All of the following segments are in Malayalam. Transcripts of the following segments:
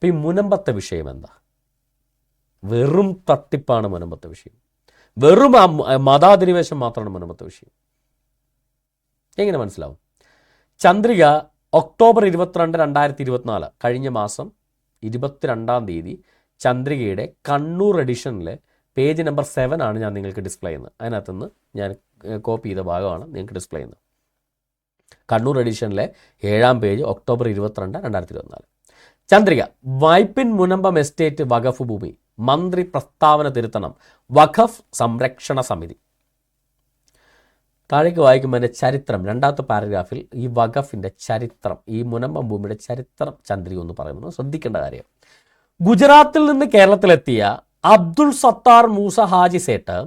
അപ്പം ഈ മുനമ്പത്തെ വിഷയം എന്താ? വെറും തട്ടിപ്പാണ് മുനമ്പത്തെ വിഷയം. വെറും മതാധിനിവേശം മാത്രമാണ് മുനമ്പത്തെ വിഷയം. എങ്ങനെ മനസ്സിലാവും? ചന്ദ്രിക ഒക്ടോബർ ഇരുപത്തിരണ്ട് രണ്ടായിരത്തി ഇരുപത്തിനാല് കഴിഞ്ഞ മാസം ഇരുപത്തിരണ്ടാം തീയതി ചന്ദ്രികയുടെ കണ്ണൂർ എഡിഷനിലെ പേജ് നമ്പർ സെവൻ ആണ് ഞാൻ നിങ്ങൾക്ക് ഡിസ്പ്ലേ ചെയ്യുന്നത്. അതിനകത്തുനിന്ന് ഞാൻ കോപ്പി ചെയ്ത ഭാഗമാണ് നിങ്ങൾക്ക് ഡിസ്പ്ലേ ചെയ്യുന്നത്. കണ്ണൂർ എഡിഷനിലെ ഏഴാം പേജ് ഒക്ടോബർ ഇരുപത്തിരണ്ട് രണ്ടായിരത്തി ഇരുപത്തിനാല് ചന്ദ്രിക വൈപ്പിൻ മുനമ്പം എസ്റ്റേറ്റ് വഖഫ് ഭൂമി മന്ത്രി പ്രസ്താവന തിരുത്തണം വഖഫ് സംരക്ഷണ സമിതി. താഴേക്ക് വായിക്കുമ്പോൾ എന്റെ ചരിത്രം രണ്ടാമത്തെ പാരഗ്രാഫിൽ ഈ വഖഫിന്റെ ചരിത്രം ഈ മുനമ്പം ഭൂമിയുടെ ചരിത്രം ചന്ദ്രിക ഒന്ന് പറയുന്നത് ശ്രദ്ധിക്കേണ്ട കാര്യം ഗുജറാത്തിൽ നിന്ന് കേരളത്തിലെത്തിയ അബ്ദുൾ സത്താർ മൂസ ഹാജി സേട്ട്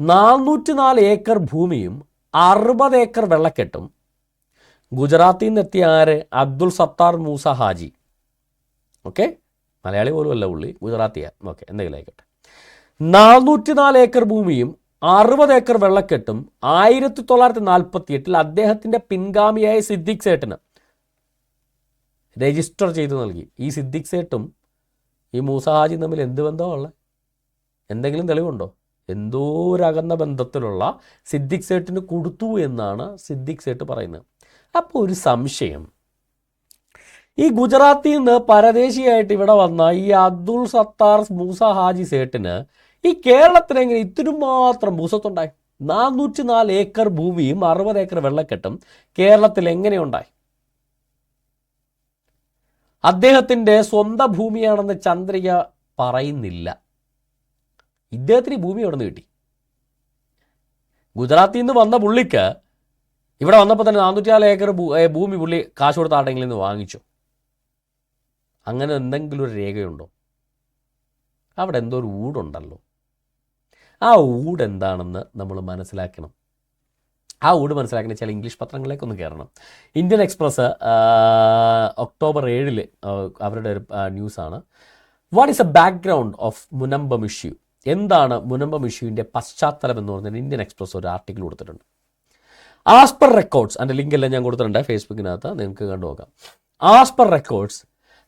നാനൂറ്റി നാല് ഏക്കർ ഭൂമിയും അറുപത് ഏക്കർ വെള്ളക്കെട്ടും. ഗുജറാത്തിൽ നിന്ന് എത്തിയ ആര്? അബ്ദുൾ സത്താർ മൂസ ഹാജി. ഓക്കെ? മലയാളി പോലും അല്ല പുള്ളി. ഗുജറാത്തിയ. ഓക്കെ എന്തെങ്കിലും ആയിക്കോട്ടെ. നാനൂറ്റി നാല് ഏക്കർ ഭൂമിയും അറുപത് ഏക്കർ വെള്ളക്കെട്ടും ആയിരത്തി തൊള്ളായിരത്തി നാൽപ്പത്തി എട്ടിൽ അദ്ദേഹത്തിന്റെ പിൻഗാമിയായ സിദ്ദിഖ് സേട്ടിന് രജിസ്റ്റർ ചെയ്തു നൽകി. ഈ സിദ്ദിഖ് സേട്ടും ഈ മൂസഹാജി തമ്മിൽ എന്ത് ബന്ധമുള്ളത് എന്തെങ്കിലും തെളിവുണ്ടോ? എന്തോ ഒരു അകന്ന ബന്ധത്തിലുള്ള സിദ്ദിഖ് സേട്ടിന് കൊടുത്തു എന്നാണ് സിദ്ദിഖ് സേട്ട് പറയുന്നത്. അപ്പോൾ ഒരു സംശയം. ഈ ഗുജറാത്തിൽ നിന്ന് പരദേശിയായിട്ട് ഇവിടെ വന്ന ഈ അബ്ദുൾ സത്താർ മൂസ ഹാജി സേട്ടിന് ഈ കേരളത്തിൽ എങ്ങനെ ഇത്തിരി മാത്രം ഭൂസത്തുണ്ടായി നാനൂറ്റി നാല് ഏക്കർ ഭൂമിയും അറുപത് ഏക്കർ വെള്ളക്കെട്ടും കേരളത്തിൽ എങ്ങനെയുണ്ടായി? അദ്ദേഹത്തിന്റെ സ്വന്തം ഭൂമിയാണെന്ന് ചന്ദ്രിക പറയുന്നില്ല. ഇദ്ദേഹത്തിന് ഭൂമി എവിടെ നിന്ന് കിട്ടി? ഗുജറാത്തിൽ നിന്ന് വന്ന പുള്ളിക്ക് ഇവിടെ വന്നപ്പോൾ തന്നെ നാനൂറ്റി നാല് ഏക്കർ ഭൂമി പുള്ളി കാശ് കൊടുത്താട്ടെങ്കിൽ നിന്ന് വാങ്ങിച്ചു. അങ്ങനെ എന്തെങ്കിലും ഒരു രേഖയുണ്ടോ? അവിടെ എന്തോ ഒരു ഊടുണ്ടല്ലോ. ആ ഊട് എന്താണെന്ന് നമ്മൾ മനസ്സിലാക്കണം. ആ ഊട് മനസ്സിലാക്കുന്ന ചില ഇംഗ്ലീഷ് പത്രങ്ങളിലേക്ക് ഒന്ന് കയറണം. ഇന്ത്യൻ എക്സ്പ്രസ് ഒക്ടോബർ ഏഴിൽ ആ, അവരുടെ ഒരു ന്യൂസാണ്. What is a background of Munambam issue എന്താണ് മുനമ്പം ഇഷ്യൂവിന്റെ പശ്ചാത്തലം എന്ന് പറഞ്ഞാൽ ഇന്ത്യൻ എക്സ്പ്രസ് ഒരു ആർട്ടിക്കിൾ കൊടുത്തിട്ടുണ്ട്. ആസ്പർ റെക്കോർഡ്സ് അതിന്റെ ലിങ്ക് എല്ലാം ഞാൻ കൊടുത്തിട്ടുണ്ട് ഫേസ്ബുക്കിനകത്ത് നിങ്ങൾക്ക് കണ്ടു നോക്കാം as per records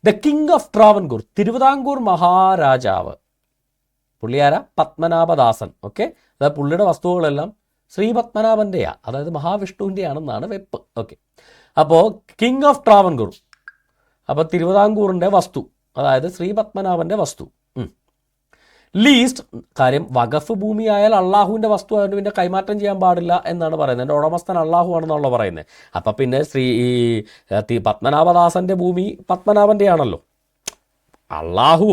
the king of Travancore Thiruvithamkoor മഹാരാജാവ് പുള്ളിയാര? പത്മനാഭദാസൻ. ഓക്കെ അതായത് പുള്ളിയുടെ വസ്തുക്കളെല്ലാം ശ്രീ പത്മനാഭന്റെയാ അതായത് മഹാവിഷ്ണുവിന്റെയാണെന്നാണ് വെപ്പ്. ഓക്കെ അപ്പോൾ കിങ് ഓഫ് ട്രാവൻകൂർ അപ്പോൾ തിരുവിതാംകൂറിന്റെ വസ്തു. അതായത് ശ്രീ പത്മനാഭന്റെ വസ്തു. ലീസ്റ്റ് കാര്യം വഖഫ് ഭൂമി ആയാൽ അള്ളാഹുവിന്റെ വസ്തു ആയതുകൊണ്ട് പിന്നെ കൈമാറ്റം ചെയ്യാൻ പാടില്ല എന്നാണ് പറയുന്നത്. എന്റെ ഉടമസ്ഥൻ അള്ളാഹു ആണെന്നുള്ള പറയുന്നത്. അപ്പം പിന്നെ ശ്രീ ഈ പത്മനാഭദാസന്റെ ഭൂമി പത്മനാഭന്റെ ആണല്ലോ അള്ളാഹു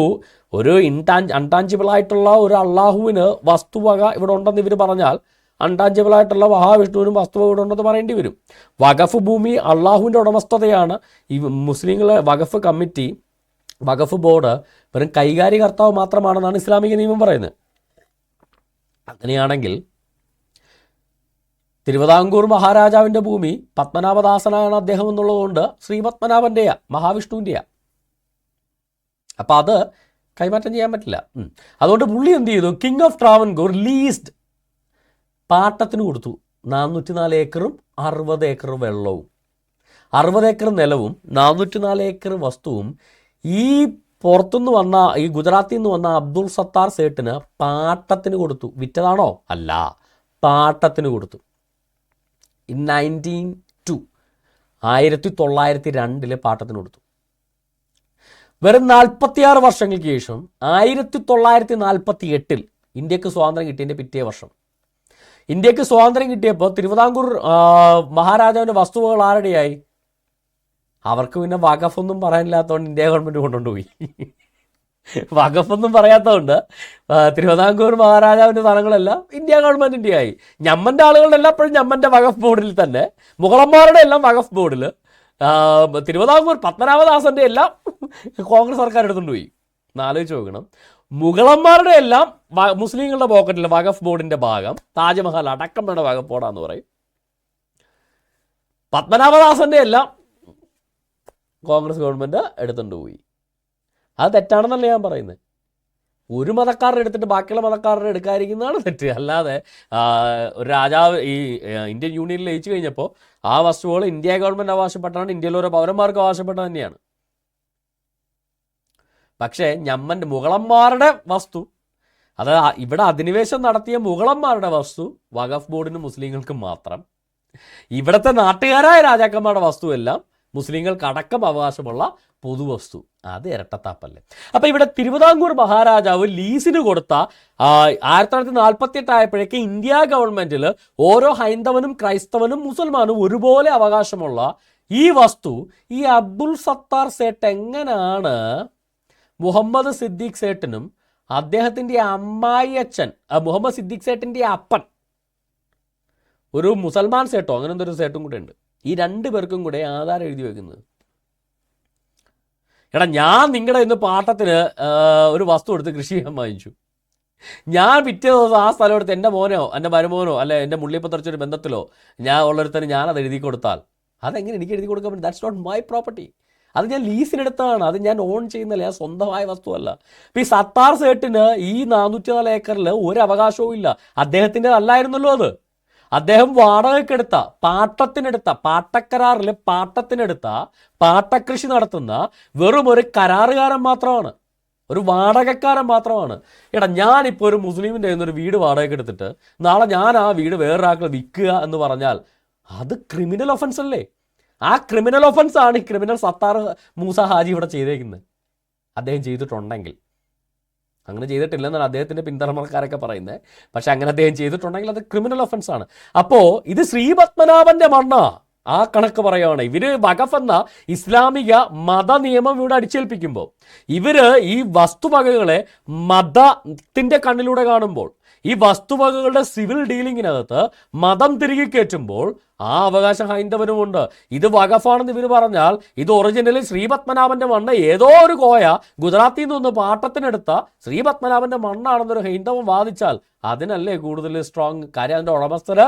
ഒരു ഇൻടാൻ അൺടാഞ്ചിബിളായിട്ടുള്ള ഒരു അള്ളാഹുവിന് വസ്തുവക ഇവിടെ ഉണ്ടെന്ന് ഇവർ പറഞ്ഞാൽ അൺടാഞ്ചിബിളായിട്ടുള്ള മഹാവിഷ്ണുവിനും വസ്തുവക ഇവിടെ ഉണ്ടെന്ന് പറയേണ്ടി വരും. വഖഫ് ഭൂമി അള്ളാഹുവിന്റെ ഉടമസ്ഥതയാണ്. ഈ മുസ്ലിങ്ങളെ വഖഫ് കമ്മിറ്റി വഖഫ് ബോർഡ് വെറും കൈകാര്യകർത്താവ് മാത്രമാണെന്നാണ് ഇസ്ലാമിക നിയമം പറയുന്നത്. അങ്ങനെയാണെങ്കിൽ തിരുവിതാംകൂർ മഹാരാജാവിന്റെ ഭൂമി പത്മനാഭദാസനാണ് അദ്ദേഹം എന്നുള്ളതുകൊണ്ട് ശ്രീ പത്മനാഭന്റെയാ മഹാവിഷ്ണുവിന്റെയാ അപ്പം അത് കൈമാറ്റം ചെയ്യാൻ പറ്റില്ല. അതുകൊണ്ട് പുള്ളി എന്ത് ചെയ്തു? കിങ് ഓഫ് ട്രാവൻകൂർ ലീസ്ഡ് പാട്ടത്തിന് കൊടുത്തു. നാനൂറ്റി നാല് ഏക്കറും അറുപത് ഏക്കർ വെള്ളവും. അറുപത് ഏക്കർ നിലവും നാനൂറ്റി നാല് ഏക്കർ വസ്തുവും ഈ പുറത്തുനിന്ന് വന്ന ഈ ഗുജറാത്തിൽ നിന്ന് വന്ന അബ്ദുൾ സത്താർ സേട്ടിന് പാട്ടത്തിന് കൊടുത്തു. വിറ്റതാണോ? അല്ല. പാട്ടത്തിന് കൊടുത്തു. ഇൻ നയന്റീൻ ടു ആയിരത്തി തൊള്ളായിരത്തി രണ്ടിലെ പാട്ടത്തിന് കൊടുത്തു. വെറും നാൽപ്പത്തിയാറ് വർഷങ്ങൾക്ക് ശേഷം ആയിരത്തി തൊള്ളായിരത്തി നാൽപ്പത്തി എട്ടിൽ ഇന്ത്യയ്ക്ക് സ്വാതന്ത്ര്യം കിട്ടിയതിന്റെ പിറ്റേ വർഷം. ഇന്ത്യയ്ക്ക് സ്വാതന്ത്ര്യം കിട്ടിയപ്പോൾ തിരുവിതാംകൂർ മഹാരാജാവിന്റെ വസ്തുവകൾ ആരുടെയായി? അവർക്ക് പിന്നെ വകഫൊന്നും പറയാനില്ലാത്തതുകൊണ്ട് ഇന്ത്യ ഗവൺമെന്റ് കൊണ്ടുപോയി. വകഫൊന്നും പറയാത്തതുകൊണ്ട് തിരുവിതാംകൂർ മഹാരാജാവിന്റെ സ്ഥലങ്ങളെല്ലാം ഇന്ത്യ ഗവൺമെന്റിന്റെ ആയി. ഞമ്മന്റെ ആളുകളുടെ എല്ലാം അപ്പോഴും ഞമ്മന്റെ വകഫ് ബോർഡിൽ തന്നെ. മുഗളന്മാരുടെ എല്ലാം വകഫ് ബോർഡിൽ തിരുവിതാംകൂർ പത്മനാഭദാസന്റെ എല്ലാം കോൺഗ്രസ് സർക്കാർ എടുത്തുകൊണ്ട് പോയി. എന്നാലോചിച്ച് നോക്കണം. മുഗളന്മാരുടെ എല്ലാം മുസ്ലിങ്ങളുടെ പോക്കറ്റിൽ വഖഫ് ബോർഡിന്റെ ഭാഗം താജ്മഹൽ അടക്കം വേണ്ട വഖഫ് ബോർഡാന്ന് പറയും. പത്മനാഭദാസന്റെ എല്ലാം കോൺഗ്രസ് ഗവൺമെന്റ് എടുത്തുകൊണ്ട് പോയി. അത് തെറ്റാണെന്നല്ല ഞാൻ പറയുന്നത് ഒരു മതക്കാരുടെ എടുത്തിട്ട് ബാക്കിയുള്ള മതക്കാരുടെ എടുക്കാതിരിക്കുന്നതാണ് തെറ്റ്. അല്ലാതെ ഒരു രാജാവ് ഈ ഇന്ത്യൻ യൂണിയനിൽ ലയിച്ചു കഴിഞ്ഞപ്പോൾ ആ വസ്തുവകൾ ഇന്ത്യ ഗവൺമെന്റ് അവകാശപ്പെട്ടാണ് ഇന്ത്യയിലെ ഓരോ പൗരന്മാർക്ക് അവകാശപ്പെട്ടത് തന്നെയാണ്. പക്ഷേ ഞമ്മന്റെ മുഗളന്മാരുടെ വസ്തു അത് ഇവിടെ അധിനിവേശം നടത്തിയ മുഗളന്മാരുടെ വസ്തു വഖഫ് ബോർഡിന് മുസ്ലിങ്ങൾക്കും മാത്രം. ഇവിടുത്തെ നാട്ടുകാരായ രാജാക്കന്മാരുടെ വസ്തുവെല്ലാം മുസ്ലിങ്ങൾക്ക് അടക്കം അവകാശമുള്ള പൊതുവസ്തു. അത് ഇരട്ടത്താപ്പല്ലേ. അപ്പൊ ഇവിടെ തിരുവിതാംകൂർ മഹാരാജാവ് ലീസിന് കൊടുത്ത ആയിരത്തി തൊള്ളായിരത്തി നാൽപ്പത്തി എട്ടായപ്പോഴേക്ക് ഇന്ത്യ ഗവൺമെന്റിൽ ഓരോ ഹൈന്ദവനും ക്രൈസ്തവനും മുസൽമാനും ഒരുപോലെ അവകാശമുള്ള ഈ വസ്തു ഈ അബ്ദുൽ സത്താർ സേട്ട് എങ്ങനെയാണ് മുഹമ്മദ് സിദ്ദീഖ് സേട്ടിനും അദ്ദേഹത്തിന്റെ അമ്മായി അച്ഛൻ മുഹമ്മദ് സിദ്ദീഖ് സേട്ടിന്റെ അപ്പൻ ഒരു മുസൽമാൻ സേട്ടോ അങ്ങനെ എന്തൊരു സേട്ടും കൂടെ ഉണ്ട്. ഈ രണ്ട് പേർക്കും കൂടെ ആധാരം എഴുതി വെക്കുന്നത്. എടാ ഞാൻ നിങ്ങളുടെ ഇന്ന് പാട്ടത്തിന് ഒരു വസ്തു എടുത്ത് കൃഷി ചെയ്യാൻ വാങ്ങിച്ചു. ഞാൻ പിറ്റേ ദിവസം ആ സ്ഥലം എടുത്ത് എന്റെ മോനോ എന്റെ മരുമോനോ അല്ലെ എന്റെ മുള്ളിപ്പത്തറച്ചൊരു ബന്ധത്തിലോ ഞാൻ ഉള്ളൊരുത്തന് ഞാൻ അത് എഴുതി കൊടുത്താൽ അതെങ്ങനെ എനിക്ക് എഴുതി കൊടുക്കാൻ പറ്റും? ദാറ്റ്സ് നോട്ട് മൈ പ്രോപ്പർട്ടി അത് ഞാൻ ലീസിനെടുത്താണ്. അത് ഞാൻ ഓൺ ചെയ്യുന്നില്ല ഞാൻ സ്വന്തമായ വസ്തുവല്ല. ഇപ്പം ഈ സത്താർ സേട്ടിന് ഈ നാനൂറ്റി നാല് ഏക്കറിൽ ഒരു അവകാശവും ഇല്ല. അദ്ദേഹത്തിന്റെ അല്ലായിരുന്നല്ലോ അത്. അദ്ദേഹം വാടകയ്ക്കെടുത്ത പാട്ടത്തിനെടുത്ത പാട്ടക്കരാറിൽ പാട്ടത്തിനെടുത്ത പാട്ടകൃഷി നടത്തുന്ന വെറും ഒരു കരാറുകാരൻ മാത്രമാണ്. ഒരു വാടകക്കാരൻ മാത്രമാണ്. എടാ ഞാനിപ്പോൾ ഒരു മുസ്ലിമിന്റെ ഒരു വീട് വാടകയ്ക്ക് എടുത്തിട്ട് നാളെ ഞാൻ ആ വീട് വേറൊരാൾക്ക് വിൽക്കുക എന്ന് പറഞ്ഞാൽ അത് ക്രിമിനൽ ഒഫൻസ് അല്ലേ? ആ ക്രിമിനൽ ഒഫൻസ് ആണ് ഈ ക്രിമിനൽ സത്താർ മൂസ ഹാജി ഇവിടെ ചെയ്തേക്കുന്നത്. അദ്ദേഹം ചെയ്തിട്ടുണ്ടെങ്കിൽ. അങ്ങനെ ചെയ്തിട്ടില്ലെന്നാണ് അദ്ദേഹത്തിന്റെ പിന്തുണമക്കാരൊക്കെ പറയുന്നത് പക്ഷേ അങ്ങനെ അദ്ദേഹം ചെയ്തിട്ടുണ്ടെങ്കിൽ അത് ക്രിമിനൽ ഒഫൻസാണ് അപ്പോൾ ഇത് ശ്രീപത്മനാഭന്റെ മണ്ണ. ആ കണക്ക് പറയുകയാണ് ഇവർ വഖഫ് എന്ന ഇസ്ലാമിക മത നിയമം ഇവിടെ അടിച്ചേൽപ്പിക്കുമ്പോൾ ഇവർ ഈ വസ്തുവകകളെ മതത്തിന്റെ കണ്ണിലൂടെ കാണുമ്പോൾ ഈ വസ്തുവകകളുടെ സിവിൽ ഡീലിങ്ങിനകത്ത് മതം തിരികെ കയറ്റുമ്പോൾ ആ അവകാശം ഹൈന്ദവനുമുണ്ട്. ഇത് വകഫാണെന്ന് ഇവർ പറഞ്ഞാൽ ഇത് ഒറിജിനലി ശ്രീപത്മനാഭന്റെ മണ്ണ് ഏതോ ഒരു കോയ ഗുജറാത്തിൽ നിന്ന് പാട്ടത്തിനെടുത്ത ശ്രീപത്മനാഭന്റെ മണ്ണാണെന്നൊരു ഹൈന്ദവൻ വാദിച്ചാൽ അതിനല്ലേ കൂടുതൽ സ്ട്രോങ് കാര്യം? അതിന്റെ ഉടമസ്ഥര്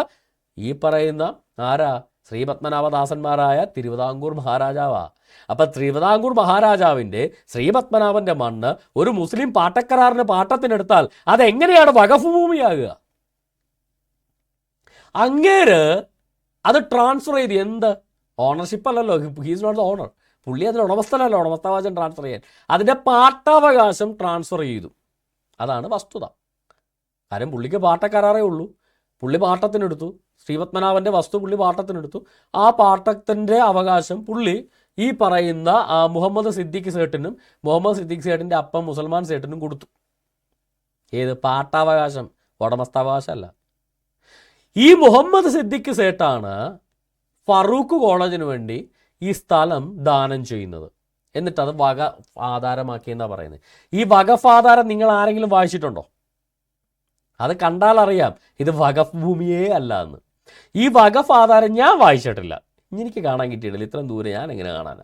ഈ പറയുന്ന ആരാ? ശ്രീപത്മനാഭദാസന്മാരായ തിരുവിതാംകൂർ മഹാരാജാവാ. അപ്പൊ തിരുവിതാംകൂർ മഹാരാജാവിന്റെ ശ്രീപത്മനാഭന്റെ മണ്ണ് ഒരു മുസ്ലിം പാട്ടക്കരാറിന് പാട്ടത്തിനെടുത്താൽ അതെങ്ങനെയാണ് വഖഫ് ഭൂമിയാകുക അങ്ങേര് അത് ട്രാൻസ്ഫർ ചെയ്ത് എന്ത്? ഓണർഷിപ്പ് അല്ലല്ലോ. ഹീസ് നോട്ട് ദ ഓണർ പുള്ളി അതിന് ഉടമസ്ഥനല്ലോ. ഉടമസ്ഥാവകാശം ട്രാൻസ്ഫർ ചെയ്യാൻ. അതിന്റെ പാട്ടാവകാശം ട്രാൻസ്ഫർ ചെയ്തു. അതാണ് വസ്തുത. കാര്യം പുള്ളിക്ക് പാട്ടക്കരാറേ ഉള്ളൂ. പുള്ളി പാട്ടത്തിനെടുത്തു. ശ്രീപത്മനാഭന്റെ വസ്തു പുള്ളി പാട്ടത്തിനെടുത്തു. ആ പാട്ടത്തിന്റെ അവകാശം പുള്ളി ഈ പറയുന്ന മുഹമ്മദ് സിദ്ദിഖ് സേട്ടിനും മുഹമ്മദ് സിദ്ദിഖ് സേട്ടിന്റെ അപ്പം മുസൽമാൻ സേട്ടിനും കൊടുത്തു. ഏത് പാട്ടാവകാശം? ഉടമസ്ഥാവകാശമല്ല. ഈ മുഹമ്മദ് സിദ്ദിഖ് സേട്ടാണ് ഫറൂഖ് കോളേജിന് വേണ്ടി ഈ സ്ഥലം ദാനം ചെയ്യുന്നത്. എന്നിട്ട് അത് വക ആധാരമാക്കി എന്നാ പറയുന്നത്. ഈ വകഫ് ആധാരം നിങ്ങൾ ആരെങ്കിലും വായിച്ചിട്ടുണ്ടോ? അത് കണ്ടാൽ അറിയാം ഇത് വകഫ് ഭൂമിയേ അല്ല എന്ന്. ഈ വക ആധാരം ഞാൻ വായിച്ചിട്ടില്ല. എനിക്ക് കാണാൻ കിട്ടിയിട്ടില്ല. ഇത്രയും ദൂരെ ഞാൻ എങ്ങനെ കാണാനാണ്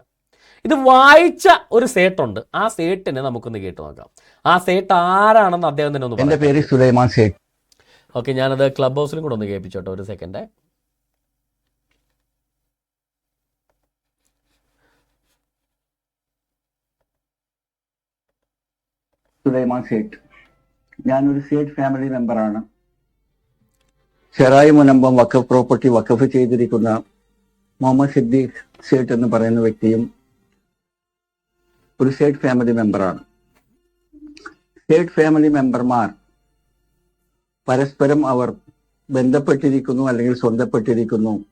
ഇത് വായിച്ച ഒരു സേട്ടുണ്ട് ആ സേട്ടിനെ നമുക്കൊന്ന് കേട്ട് നോക്കാം. ആ സേട്ട് ആരാണെന്ന് അദ്ദേഹം തന്നെ ഒന്ന് എന്റെ പേര് സുലൈമാൻ സേട്ട്. ഓക്കെ ഞാനത് ക്ലബ് ഹൗസിലും കൂടെ ഒന്ന് കേൾപ്പിച്ചോട്ടെ ഒരു സെക്കൻഡ്. സുലൈമാൻ സേട്ട്. ഞാനൊരു സേട്ട് ഫാമിലി മെമ്പറാണ്. ചെറായി മുനമ്പം വക്കഫ് പ്രോപ്പർട്ടി വഖഫ് ചെയ്തിരിക്കുന്ന മുഹമ്മദ് സിദ്ദീഖ് സേട്ട് എന്ന് പറയുന്ന വ്യക്തിയും ഒരു സേട്ട് ഫാമിലി മെമ്പറാണ്. സേട്ട് ഫാമിലി മെമ്പർമാർ പരസ്പരം അവർ ബന്ധപ്പെട്ടിരിക്കുന്നു അല്ലെങ്കിൽ സ്വന്തപ്പെട്ടിരിക്കുന്നു.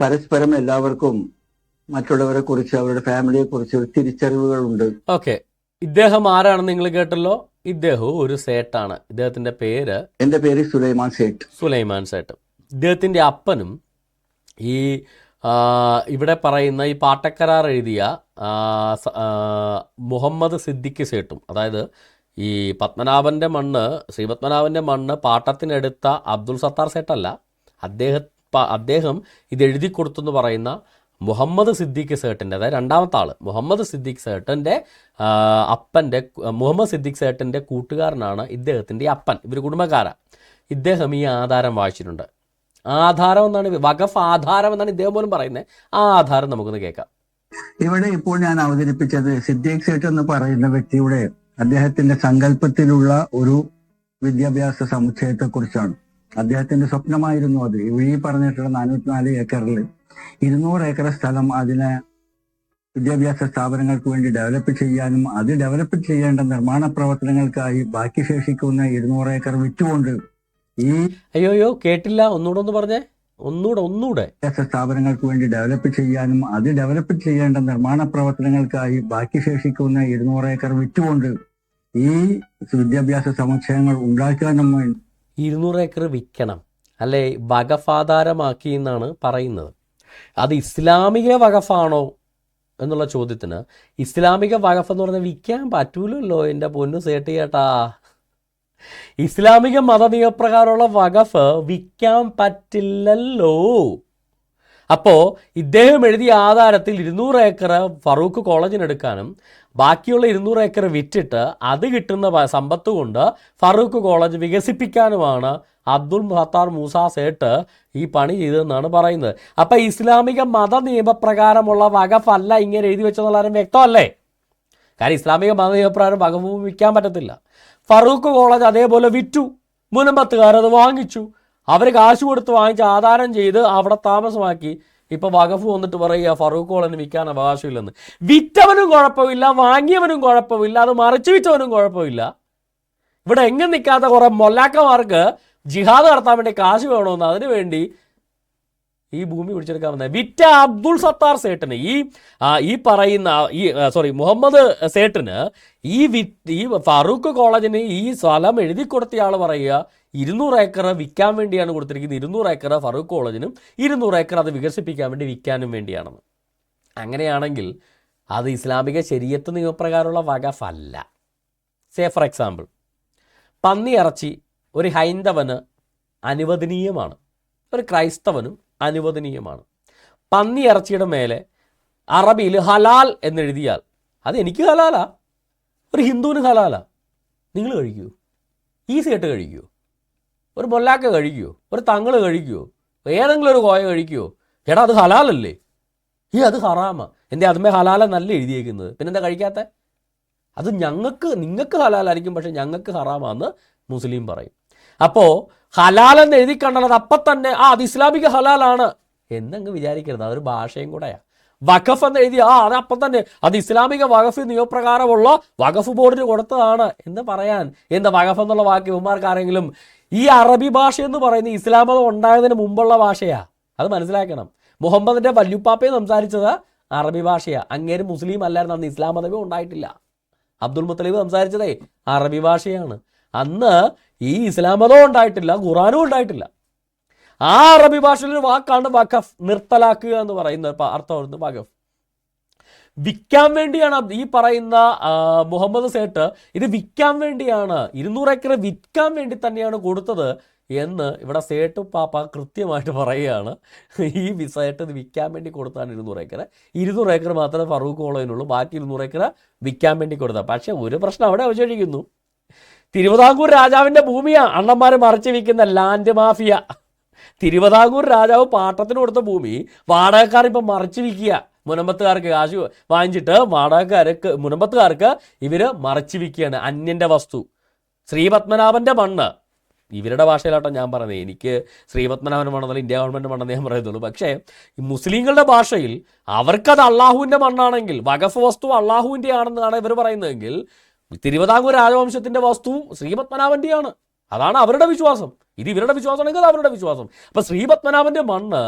പരസ്പരം എല്ലാവർക്കും മറ്റുള്ളവരെ കുറിച്ച് അവരുടെ ഫാമിലിയെ കുറിച്ച് തിരിച്ചറിവുകളുണ്ട്. ഓക്കെ. ഇദ്ദേഹം ആരാണെന്ന് നിങ്ങൾ കേട്ടല്ലോ? ഇദ്ദേഹവും ഒരു സേട്ടാണ്. ഇദ്ദേഹത്തിന്റെ പേര് എന്റെ പേര് സുലൈമാൻ സേട്ട്. സുലൈമാൻ സേട്ട്. ഇദ്ദേഹത്തിന്റെ അപ്പനും ഈ ഇവിടെ പറയുന്ന ഈ പാട്ടക്കരാർ എഴുതിയ മുഹമ്മദ് സിദ്ദിഖ് സേട്ടും അതായത് ഈ പത്മനാഭന്റെ മണ്ണ് ശ്രീ പത്മനാഭന്റെ മണ്ണ് പാട്ടത്തിനെടുത്ത അബ്ദുൾ സത്താർ സേട്ടല്ല. അദ്ദേഹം അദ്ദേഹം ഇത് എഴുതി കൊടുത്തെന്ന് പറയുന്ന മുഹമ്മദ് സിദ്ദീഖ് സേട്ടിന്റെ അതായത് രണ്ടാമത്തെ ആൾ മുഹമ്മദ് സിദ്ദീഖ് സേട്ടന്റെ അപ്പന്റെ മുഹമ്മദ് സിദ്ദീഖ് സേട്ടന്റെ കൂട്ടുകാരനാണ് ഇദ്ദേഹത്തിന്റെ അപ്പൻ ഇവർ കുടുംബക്കാരാണ് ഇദ്ദേഹം ഈ ആധാരം വായിച്ചിട്ടുണ്ട്. ആധാരം എന്നാണ് വഖഫ് ആധാരം എന്നാണ് ഇദ്ദേഹം പോലും പറയുന്നത് ആ ആധാരം നമുക്കൊന്ന് കേൾക്കാം. ഇവിടെ ഇപ്പോൾ ഞാൻ അവതരിപ്പിച്ചത് സിദ്ദീഖ് സേട്ട് എന്ന് പറയുന്ന വ്യക്തിയുടെ അദ്ദേഹത്തിന്റെ സങ്കല്പത്തിലുള്ള ഒരു വിദ്യാഭ്യാസ സമുച്ചയത്തെ കുറിച്ചാണ് അദ്ദേഹത്തിന്റെ സ്വപ്നമായിരുന്നു അത്. ഈ പറഞ്ഞിട്ടുള്ള നാനൂറ്റിനാല് ഏക്കറിൽ ഇരുന്നൂറ് ഏക്കർ സ്ഥലം അതിനെ വിദ്യാഭ്യാസ സ്ഥാപനങ്ങൾക്ക് വേണ്ടി ഡെവലപ്പ് ചെയ്യാനും അത് ഡെവലപ്പ് ചെയ്യേണ്ട നിർമ്മാണ പ്രവർത്തനങ്ങൾക്കായി ബാക്കി ശേഷിക്കുന്ന ഇരുന്നൂറ് ഏക്കർ വിറ്റുകൊണ്ട് ഈ അയ്യോ അയ്യോ കേട്ടില്ല. ഒന്നുകൂടെ ഒന്ന് പറഞ്ഞേ. ഒന്നുകൂടെ ഒന്നുകൂടെ വിദ്യാഭ്യാസ സ്ഥാപനങ്ങൾക്ക് വേണ്ടി ഡെവലപ്പ് ചെയ്യാനും അത് ഡെവലപ്പ് ചെയ്യേണ്ട നിർമ്മാണ പ്രവർത്തനങ്ങൾക്കായി ബാക്കി ശേഷിക്കുന്ന ഇരുന്നൂറ് ഏക്കർ വിറ്റുകൊണ്ട് ഈ വിദ്യാഭ്യാസ സമുച്ചയങ്ങൾ ഉണ്ടാക്കാനും ഇരുന്നൂറ് ഏക്കർ വിൽക്കണം. അല്ലെ? വകഫാധാരമാക്കി എന്നാണ് പറയുന്നത്. അത് ഇസ്ലാമിക വകഫാണോ എന്നുള്ള ചോദ്യത്തിന് ഇസ്ലാമിക വകഫ് എന്ന് പറഞ്ഞാൽ വിൽക്കാൻ പറ്റൂലല്ലോ എന്റെ പൊന്നു സേട്ട് ചേട്ടാ ഇസ്ലാമിക മതനിയമപ്രകാരമുള്ള വകഫ് വിൽക്കാൻ പറ്റില്ലല്ലോ. അപ്പോൾ ഇദ്ദേഹം എഴുതിയ ആധാരത്തിൽ ഇരുന്നൂറ് ഏക്കർ ഫറൂഖ് കോളേജിനെടുക്കാനും ബാക്കിയുള്ള ഇരുന്നൂറ് ഏക്കർ വിറ്റിട്ട് അത് കിട്ടുന്ന സമ്പത്ത് കൊണ്ട് ഫറൂഖ് കോളേജ് വികസിപ്പിക്കാനുമാണ് അബ്ദുൽ മുഹത്താർ മൂസ സേട്ട് ഈ പണി ചെയ്തതെന്നാണ് പറയുന്നത്. അപ്പം ഇസ്ലാമിക മത നിയമപ്രകാരമുള്ള വകഫല്ല ഇങ്ങനെ എഴുതി വെച്ചെന്നുള്ള കാര്യം വ്യക്തമല്ലേ? കാരണം ഇസ്ലാമിക മത നിയമപ്രകാരം വകഭൂമി വിൽക്കാൻ പറ്റത്തില്ല. ഫറൂഖ് കോളേജ് അതേപോലെ വിറ്റു. മുനമ്പത്തുകാരത് വാങ്ങിച്ചു. അവർ കാശ് കൊടുത്ത് വാങ്ങിച്ച് ആധാരം ചെയ്ത് അവിടെ താമസമാക്കി. ഇപ്പൊ വകഫ് വന്നിട്ട് പറയുക ഫറൂഖ് കോളന് വിൽക്കാൻ അവകാശമില്ലെന്ന് വിറ്റവനും കുഴപ്പമില്ല വാങ്ങിയവനും കുഴപ്പമില്ല അത് മറിച്ചു വിറ്റവനും കുഴപ്പമില്ല. ഇവിടെ എങ്ങും നിൽക്കാത്ത കുറെ മൊല്ലാക്കമാർക്ക് ജിഹാദ് നടത്താൻ വേണ്ടി കാശ് വേണമെന്ന് അതിനു വേണ്ടി ഈ ഭൂമി പിടിച്ചെടുക്കാമെന്ന് വിറ്റ അബ്ദുൾ സത്താർ സേട്ടന് ഈ ഈ പറയുന്ന ഈ സോറി മുഹമ്മദ് സേട്ടന് ഈ വി ഈ ഫറൂഖ് കോളേജിന് ഈ സ്ഥലം എഴുതി കൊടുത്തയാൾ പറയുക ഇരുന്നൂറ് ഏക്കർ വിൽക്കാൻ വേണ്ടിയാണ് കൊടുത്തിരിക്കുന്നത്. ഇരുന്നൂറ് ഏക്കർ ഫറൂഖ് കോളേജിനും ഇരുന്നൂറ് ഏക്കർ അത് വികസിപ്പിക്കാൻ വേണ്ടി വിൽക്കാനും വേണ്ടിയാണെന്ന്. അങ്ങനെയാണെങ്കിൽ അത് ഇസ്ലാമിക ശരീരത്ത് നിയമപ്രകാരമുള്ള വകഫല്ല സേ ഫോർ എക്സാമ്പിൾ പന്നി ഇറച്ചി ഒരു ഹൈന്ദവന് അനുവദനീയമാണ്. ഒരു ക്രൈസ്തവനും അനുവദനീയമാണ്. പന്നി ഇറച്ചിയുടെ മേലെ അറബിയിൽ ഹലാൽ എന്നെഴുതിയാൽ അത് എനിക്ക് ഹലാലാ. ഒരു ഹിന്ദുവിന് ഹലാലാ. നിങ്ങൾ കഴിക്കൂ. ഈസി ആയിട്ട് കഴിക്കൂ. ഒരു മൊല്ലാക്ക കഴിക്കുമോ ഒരു തങ്ങൾ കഴിക്കുമോ ഏതെങ്കിലും ഒരു കോയ കഴിക്കുമോ എടാ അത് ഹലാലല്ലേ? ഈ അത് ഹറാമാ. എന്തേ അതുമേ ഹലാലെന്നല്ല എഴുതിയേക്കുന്നത്? പിന്നെന്താ കഴിക്കാത്ത? അത് ഞങ്ങൾക്ക് നിങ്ങൾക്ക് ഹലാലായിരിക്കും പക്ഷെ ഞങ്ങൾക്ക് ഹറാമാന്ന് മുസ്ലിം പറയും. അപ്പോൾ ഹലാലെന്ന് എഴുതി കണ്ടത് അപ്പം തന്നെ ആ അത് ഇസ്ലാമിക ഹലാലാണ് എന്നങ്ങ് വിചാരിക്കരുത്. അതൊരു ഭാഷയും കൂടെയാ. വഖഫ് എന്ന് എഴുതി ആ അത് അപ്പം തന്നെ അത് ഇസ്ലാമിക വഖഫ് നിയമപ്രകാരമുള്ള വഖഫ് ബോർഡിന് കൊടുത്തതാണ് എന്ന് പറയാൻ. എന്താ വഖഫ് എന്നുള്ള വാക്ക് ഇവന്മാർക്ക് ആരെങ്കിലും ഈ അറബി ഭാഷ എന്ന് പറയുന്നത് ഇസ്ലാം ഉണ്ടായതിന് മുമ്പുള്ള ഭാഷയാ. അത് മനസ്സിലാക്കണം. മുഹമ്മദിന്റെ വല്യുപ്പാപ്പയെ സംസാരിച്ചത് അറബി ഭാഷയാ. അങ്ങേര് മുസ്ലിം അല്ലായിരുന്നു അന്ന് ഇസ്ലാം മതമേ ഉണ്ടായിട്ടില്ല. അബ്ദുൽ മുത്തലീബ് സംസാരിച്ചതേ അറബി ഭാഷയാണ്. അന്ന് ഈ ഇസ്ലാം മതവും ഉണ്ടായിട്ടില്ല ഖുറാനും ഉണ്ടായിട്ടില്ല. ആ അറബി ഭാഷയിൽ ഒരു വാക്കാണ് വഖഫ് നിർത്തലാക്കുക എന്ന് പറയുന്ന അർത്ഥം വഖഫ്. വിൽക്കാൻ വേണ്ടിയാണ് ഈ പറയുന്ന മുഹമ്മദ് സേട്ട് ഇത് വിൽക്കാൻ വേണ്ടിയാണ് ഇരുന്നൂറ് ഏക്കർ വിൽക്കാൻ വേണ്ടി തന്നെയാണ് കൊടുത്തത് എന്ന് ഇവിടെ സേട്ട് പാപ്പ കൃത്യമായിട്ട് പറയുകയാണ്. ഈ സേട്ട് ഇത് വിൽക്കാൻ വേണ്ടി കൊടുത്താണ് ഇരുന്നൂറ് ഏക്കർ. ഇരുന്നൂറ് ഏക്കർ മാത്രമേ ഫറൂഖ് കോളേജിനുള്ളൂ ബാക്കി ഇരുന്നൂറ് ഏക്കർ വിൽക്കാൻ വേണ്ടി കൊടുത്തത്. പക്ഷേ ഒരു പ്രശ്നം അവിടെ അവശേഷിക്കുന്നു. തിരുവിതാംകൂർ രാജാവിന്റെ ഭൂമിയാണ് അണ്ണന്മാർ മറച്ചു വിൽക്കുന്ന ലാൻഡ് മാഫിയ തിരുവിതാംകൂർ രാജാവ് പാട്ടത്തിന് കൊടുത്ത ഭൂമി വാടകക്കാർ ഇപ്പം മറച്ചു വിൽക്കുക മുനമ്പത്തുകാർക്ക് കാശ് വാങ്ങിച്ചിട്ട് വാടകക്കാർക്ക് മുനമ്പത്തുകാർക്ക് ഇവർ മറച്ചു വിൽക്കുകയാണ് അന്യന്റെ വസ്തു. ശ്രീപത്മനാഭന്റെ മണ്ണ്. ഇവരുടെ ഭാഷയിലാട്ടോ ഞാൻ പറയുന്നത്. എനിക്ക് ശ്രീപത്മനാഭൻ മണ്ണെന്നല്ല ഇന്ത്യ ഗവൺമെന്റ് മണ്ണെന്ന് ഞാൻ പറയുന്നുള്ളൂ. പക്ഷേ മുസ്ലിങ്ങളുടെ ഭാഷയിൽ അവർക്കത് അള്ളാഹുവിന്റെ മണ്ണാണെങ്കിൽ വഖഫ് വസ്തു അള്ളാഹുവിന്റെ ആണെന്നാണ് ഇവർ പറയുന്നതെങ്കിൽ തിരുവിതാംകൂർ രാജവംശത്തിന്റെ വസ്തു ശ്രീപത്മനാഭന്റെയാണ്. അതാണ് അവരുടെ വിശ്വാസം. ഇത് ഇവരുടെ വിശ്വാസമാണെങ്കിൽ അത് അവരുടെ വിശ്വാസം. അപ്പൊ ശ്രീപത്മനാഭന്റെ മണ്ണ്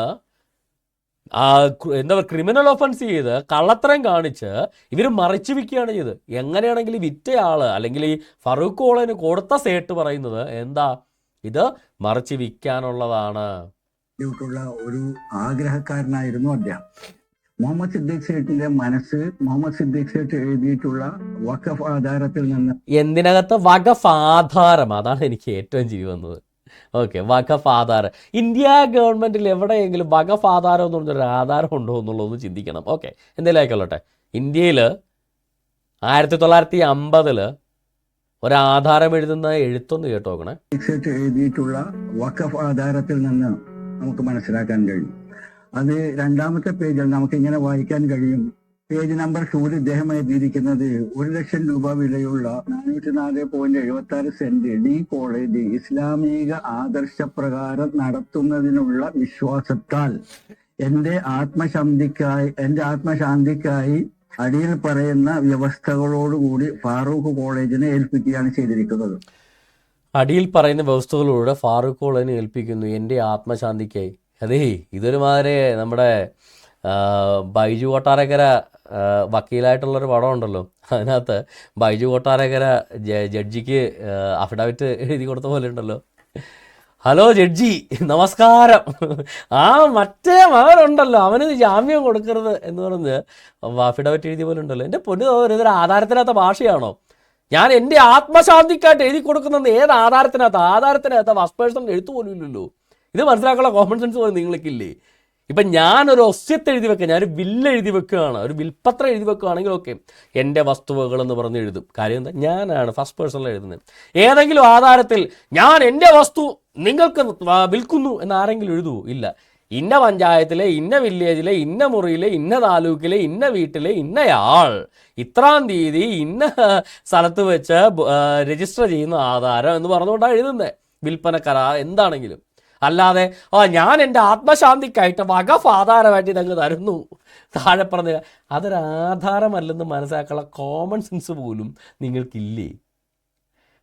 എന്താ പറയുക ക്രിമിനൽ ഒഫൻസ് ചെയ്ത് കള്ളത്തരം കാണിച്ച് ഇവർ മറിച്ചു വിൽക്കുകയാണ് ചെയ്ത് എങ്ങനെയാണെങ്കിൽ വിറ്റയാൾ അല്ലെങ്കിൽ ഈ ഫറൂഖ് കോളേന് കൊടുത്ത സേട്ട് പറയുന്നത് എന്താ? ഇത് മറിച്ച് വിൽക്കാനുള്ളതാണ്. ഒരു ആഗ്രഹക്കാരനായിരുന്നു അദ്ദേഹം. മുഹമ്മദ് സിദ്ദീഖ് സേട്ടിന്റെ മനസ്സ് മുഹമ്മദ് സിദ്ദീഖ് സേട്ട് എഴുതിയിട്ടുള്ള വഖഫ് ആധാരത്തിൽ നിന്ന് എന്തിനകത്ത്? വഖഫ് ആധാരം. അതാണ് എനിക്ക് ഏറ്റവും ചിരി വന്നത്. ഓക്കെ വഖഫ് ആധാരം. ഇന്ത്യ ഗവൺമെന്റിൽ എവിടെയെങ്കിലും വഖഫ് ആധാരം എന്ന് പറഞ്ഞൊരു ആധാരം ഉണ്ടോ എന്നുള്ളതൊന്ന് ചിന്തിക്കണം. ഓക്കെ എന്തെങ്കിലും ആയിക്കൊള്ളട്ടെ. ഇന്ത്യയിൽ ആയിരത്തി തൊള്ളായിരത്തി അമ്പതിൽ ഒരാധാരം എഴുതുന്ന എഴുത്തൊന്ന് കേട്ടോക്കണേ. എഴുതിയിട്ടുള്ള വഖഫ് ആധാരത്തിൽ നിന്ന് നമുക്ക് മനസ്സിലാക്കാൻ കഴിയും. അത് രണ്ടാമത്തെ പേജിൽ നമുക്ക് ഇങ്ങനെ വായിക്കാൻ കഴിയും. പേജ് നമ്പർ ടൂവിൽ ഇദ്ദേഹം എഴുതിയിരിക്കുന്നത് ഒരു ലക്ഷം രൂപ വിലയുള്ള നാനൂറ്റി നാല് പോയിന്റ് എഴുപത്തി ആറ് സെന്റ് ഡി കോളേജ് ഇസ്ലാമിക ആദർശപ്രകാരം നടത്തുന്നതിനുള്ള വിശ്വാസത്താൽ എന്റെ ആത്മശാന്തിക്കായി എന്റെ ആത്മശാന്തിക്കായി അടിയിൽ പറയുന്ന വ്യവസ്ഥകളോടുകൂടി ഫാറൂഖ് കോളേജിനെ ഏൽപ്പിക്കുകയാണ് ചെയ്തിരിക്കുന്നത്. അടിയിൽ പറയുന്ന വ്യവസ്ഥകളോട് ഫാറൂഖ് കോളേജിനെ ഏൽപ്പിക്കുന്നു എന്റെ ആത്മശാന്തിക്കായി. അതേ ഇതൊരു മാതിരി നമ്മുടെ ബൈജു കൊട്ടാരക്കര വക്കീലായിട്ടുള്ളൊരു പടം ഉണ്ടല്ലോ അതിനകത്ത് ബൈജു കൊട്ടാരക്കര ജഡ്ജിക്ക് അഫിഡാവിറ്റ് എഴുതി കൊടുത്ത പോലെ ഉണ്ടല്ലോ ഹലോ ജഡ്ജി നമസ്കാരം. ആ മറ്റേ മകനുണ്ടല്ലോ. അവന് ജാമ്യം കൊടുക്കരുത് എന്ന് പറഞ്ഞ് അഫിഡാവിറ്റ് എഴുതിയ പോലെ ഉണ്ടല്ലോ എന്റെ പൊന്നു ഇതൊരു ആധാരത്തിനകത്ത ഭാഷയാണോ? ഞാൻ എന്റെ ആത്മശാന്തിക്കായിട്ട് എഴുതി കൊടുക്കുന്നത് ഏത് ആധാരത്തിനകത്ത്? ആധാരത്തിനകത്ത് ഫസ്റ്റ് പേഴ്സൺ എഴുത്തു പോലും ഇല്ലല്ലോ. ഇത് മനസ്സിലാക്കാനുള്ള കോമൺ സെൻസ് പോലും നിങ്ങൾക്കില്ലേ? ഇപ്പം ഞാനൊരു ഒസ്യത്ത് എഴുതി വെക്കുക ഞാനൊരു ബില്ല് എഴുതി വെക്കുകയാണ് ഒരു വിൽപ്പത്രം എഴുതി വെക്കുകയാണെങ്കിൽ ഓക്കെ എന്റെ വസ്തുവകൾ എന്ന് പറഞ്ഞ് എഴുതും. കാര്യം എന്താ? ഞാനാണ് ഫസ്റ്റ് പേഴ്സണൽ എഴുതുന്നത്. ഏതെങ്കിലും ആധാരത്തിൽ ഞാൻ എന്റെ വസ്തു നിങ്ങൾക്ക് വിൽക്കുന്നു എന്ന് ആരെങ്കിലും എഴുതുമോ ഇല്ല. ഇന്ന പഞ്ചായത്തിലെ ഇന്ന വില്ലേജിലെ ഇന്ന മുറിയിലെ ഇന്ന താലൂക്കിലെ ഇന്ന വീട്ടിലെ ഇന്നയാൾ ഇത്രാം തീയതി ഇന്ന സ്ഥലത്ത് വെച്ച് രജിസ്റ്റർ ചെയ്യുന്ന ആധാരം എന്ന് പറഞ്ഞുകൊണ്ടാണ് എഴുതുന്നത്. വിൽപ്പന കരാർ എന്താണെങ്കിലും. അല്ലാതെ ആ ഞാൻ എന്റെ ആത്മശാന്തിക്കായിട്ട് വകഫ് ആധാരമായിട്ട് ഇതങ്ങ് തരുന്നു. താഴെ പറഞ്ഞ അതൊരു ആധാരമല്ലെന്ന് മനസ്സിലാക്കാനുള്ള കോമൺ സെൻസ് പോലും നിങ്ങൾക്കില്ലേ?